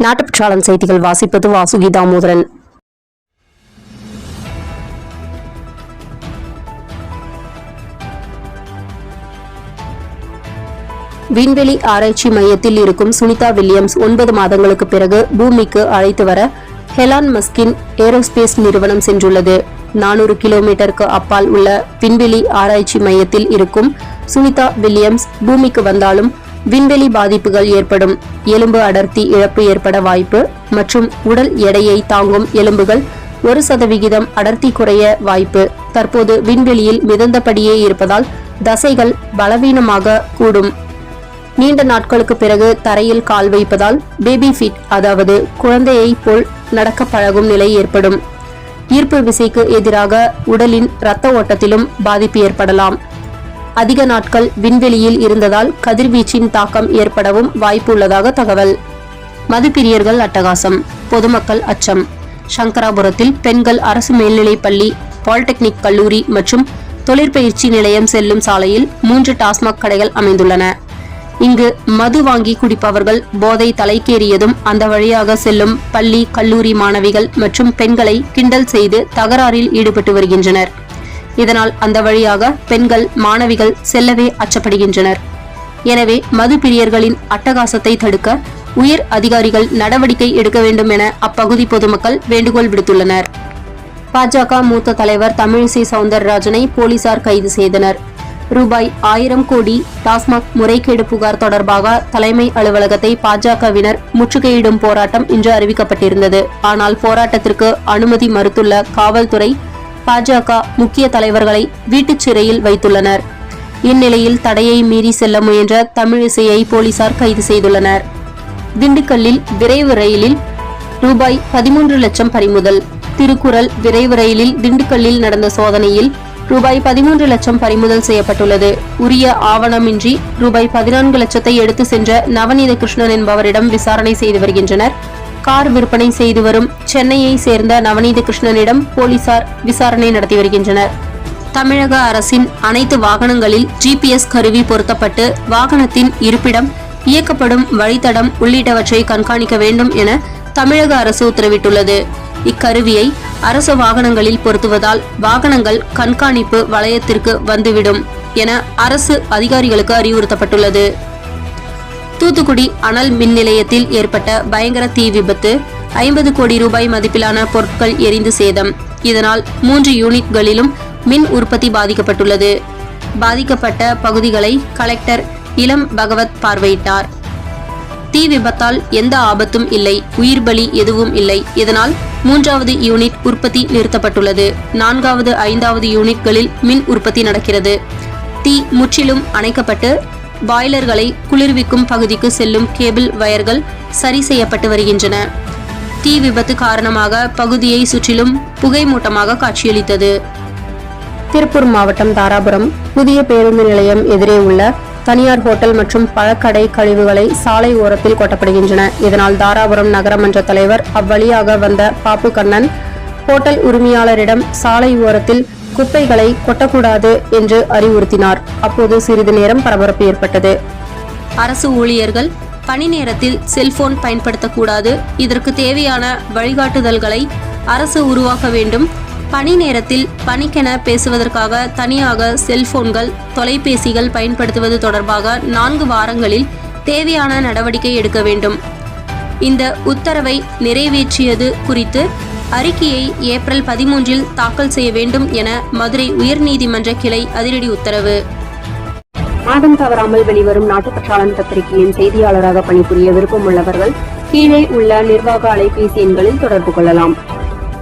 நாட்டுப்பற்றாளன் செய்திகள் வாசிப்பது வாசுகி தாமோதரன் விண்வெளி ஆராய்ச்சி மையத்தில் இருக்கும் சுனிதா வில்லியம்ஸ் ஒன்பது மாதங்களுக்கு பிறகு பூமிக்கு அழைத்து வர ஹெலான் மஸ்கின் ஏரோஸ்பேஸ் நிறுவனம் சென்றுள்ளது. நானூறு கிலோமீட்டருக்கு அப்பால் உள்ள விண்வெளி ஆராய்ச்சி மையத்தில் இருக்கும் சுனிதா வில்லியம்ஸ் பூமிக்கு வந்தாலும் விண்வெளி பாதிப்புகள் ஏற்படும். எலும்பு அடர்த்தி இழப்பு ஏற்பட வாய்ப்பு மற்றும் உடல் எடையை தாங்கும் எலும்புகள் ஒரு சதவிகிதம் அடர்த்தி குறைய வாய்ப்பு. தற்போது விண்வெளியில் மிதந்தபடியே இருப்பதால் தசைகள் பலவீனமாக கூடும். நீண்ட நாட்களுக்கு பிறகு தரையில் கால் வைப்பதால் பேபி ஃபிட் அதாவது குழந்தையை போல் நடக்க பழகும் நிலை ஏற்படும். ஈர்ப்பு விசைக்கு எதிராக உடலின் இரத்த ஓட்டத்திலும் பாதிப்பு ஏற்படலாம். அதிக நாட்கள் விண்வெளியில் இருந்ததால் கதிர்வீச்சின் தாக்கம் ஏற்படவும் வாய்ப்பு உள்ளதாக தகவல். மதுப்பிரியர்கள் அட்டகாசம் பொதுமக்கள் அச்சம். சங்கராபுரத்தில் பெண்கள் அரசு மேல்நிலைப் பள்ளி பாலிடெக்னிக் கல்லூரி மற்றும் தொழிற்பயிற்சி நிலையம் செல்லும் சாலையில் மூன்று டாஸ்மாக் கடைகள் அமைந்துள்ளன. இங்கு மது வாங்கி குடிப்பவர்கள் போதை தலைக்கேறியதும் அந்த வழியாக செல்லும் பள்ளி கல்லூரி மாணவிகள் மற்றும் பெண்களை கிண்டல் செய்து தகராறில் ஈடுபட்டு வருகின்றனர். இதனால் அந்த வழியாக பெண்கள் மாணவிகள் செல்லவே அச்சப்படுகின்றனர். எனவே மது பிரியர்களின் அட்டகாசத்தை தடுக்க உயர் அதிகாரிகள் நடவடிக்கை எடுக்க வேண்டும் என அப்பகுதி பொதுமக்கள் வேண்டுகோள் விடுத்துள்ளனர். பாஜக மூத்த தலைவர் தமிழிசை சவுந்தரராஜனை போலீசார் கைது செய்தனர். ரூபாய் ஆயிரம் கோடி டாஸ்மாக் முறைகேடு புகார் தொடர்பாக தலைமை அலுவலகத்தை பாஜகவினர் முற்றுகையிடும் போராட்டம் இன்று அறிவிக்கப்பட்டிருந்தது. ஆனால் போராட்டத்திற்கு அனுமதி மறுத்துள்ள காவல்துறை பாஜக முக்கிய தலைவர்களை வீட்டுச் சிறையில் வைத்துள்ளனர். இந்நிலையில் தடையை மீறி செல்ல முயன்ற தமிழிசையை போலீசார் கைது செய்துள்ளனர். திண்டுக்கல்லில் விரைவு ரயிலில் ரூபாய் பதிமூன்று லட்சம் பறிமுதல். திருக்குறள் விரைவு ரயிலில் திண்டுக்கல்லில் நடந்த சோதனையில் ரூபாய் பதிமூன்று லட்சம் பறிமுதல் செய்யப்பட்டுள்ளது. உரிய ஆவணமின்றி ரூபாய் பதினான்கு லட்சத்தை எடுத்து சென்ற நவநீத கிருஷ்ணன் என்பவரிடம் விசாரணை செய்து வருகின்றனர். கார் விற்பனை செய்து வரும் சென்னையை சேர்ந்த நவநீத கிருஷ்ணனிடம் போலீசார் விசாரணை நடத்தி வருகின்றனர். தமிழக அரசின் அனைத்து வாகனங்களில் ஜிபிஎஸ் கருவி பொருத்தப்பட்டு வாகனத்தின் இருப்பிடம் இயக்கப்படும் வழித்தடம் உள்ளிட்டவற்றை கண்காணிக்க வேண்டும் என தமிழக அரசு உத்தரவிட்டுள்ளது. இக்கருவியை அரசு வாகனங்களில் பொருத்துவதால் வாகனங்கள் கண்காணிப்பு வளையத்திற்கு வந்துவிடும் என அரசு அதிகாரிகளுக்கு அறிவுறுத்தப்பட்டுள்ளது. தூத்துக்குடி அனல் மின் நிலையத்தில் ஏற்பட்ட பயங்கர தீ விபத்து ஐம்பது கோடி ரூபாய் மதிப்பிலான பொருட்கள் எரிந்து சேதம். இதனால் மூன்று யூனிட்களிலும் மின் உற்பத்தி பாதிக்கப்பட்டுள்ளது. பாதிக்கப்பட்ட பகுதிகளை கலெக்டர் இளம் பகவத் பார்வையிட்டார். தீ விபத்தால் எந்த ஆபத்தும் இல்லை உயிர் பலி எதுவும் இல்லை. இதனால் மூன்றாவது யூனிட் உற்பத்தி நிறுத்தப்பட்டுள்ளது. நான்காவது ஐந்தாவது யூனிட்களில் மின் உற்பத்தி நடக்கிறது. தீ முற்றிலும் அணைக்கப்பட்டு பாய்லர்களை குளிர்விக்கும் பகுதிக்கு செல்லும் கேபிள் வயர்கள் சரி செய்யப்பட்டு வருகின்றன. தீ விபத்து காரணமாக பகுதியை சுற்றிலும் புகை மூட்டமாக காட்சியளித்தது. திருப்பூர் மாவட்டம் தாராபுரம் புதிய பேருந்து நிலையம் எதிரே உள்ள தனியார் ஹோட்டல் மற்றும் பழக்கடை கழிவுகளை சாலை ஓரத்தில் கொட்டப்படுகின்றன. இதனால் தாராபுரம் நகரமன்ற தலைவர் அவ்வழியாக வந்த பாப்பு கண்ணன் ஹோட்டல் உரிமையாளரிடம் சாலை ஓரத்தில் குப்பைகளை கொட்டக்கூடாது என்று அறிவுறுத்தினார். அப்போது சிறிது நேரம் பரபரப்பு ஏற்பட்டது. அரசு ஊழியர்கள் பணி நேரத்தில் செல்போன் பயன்படுத்தக்கூடாது. இதற்கு தேவையான வழிகாட்டுதல்களை அரசு உருவாக்க வேண்டும். பணி நேரத்தில் பணிக்கென பேசுவதற்காக தனியாக செல்போன்கள் தொலைபேசிகள் பயன்படுத்துவது தொடர்பாக நான்கு வாரங்களில் தேவையான நடவடிக்கை எடுக்க வேண்டும். இந்த உத்தரவை நிறைவேற்றியது குறித்து அறிக்கையை ஏப்ரல் பதிமூன்றில் தாக்கல் செய்ய வேண்டும் என மதுரை உயர்நீதிமன்ற கிளை அதிரடி உத்தரவு. மாதம் தவறாமல் வெளிவரும் நாட்டுப்பற்றாளன் பத்திரிகையின் செய்தியாளராக பணிபுரிய விருப்பம் உள்ளவர்கள் கீழே உள்ள நிர்வாக அலைபேசி எண்களில் தொடர்பு கொள்ளலாம்.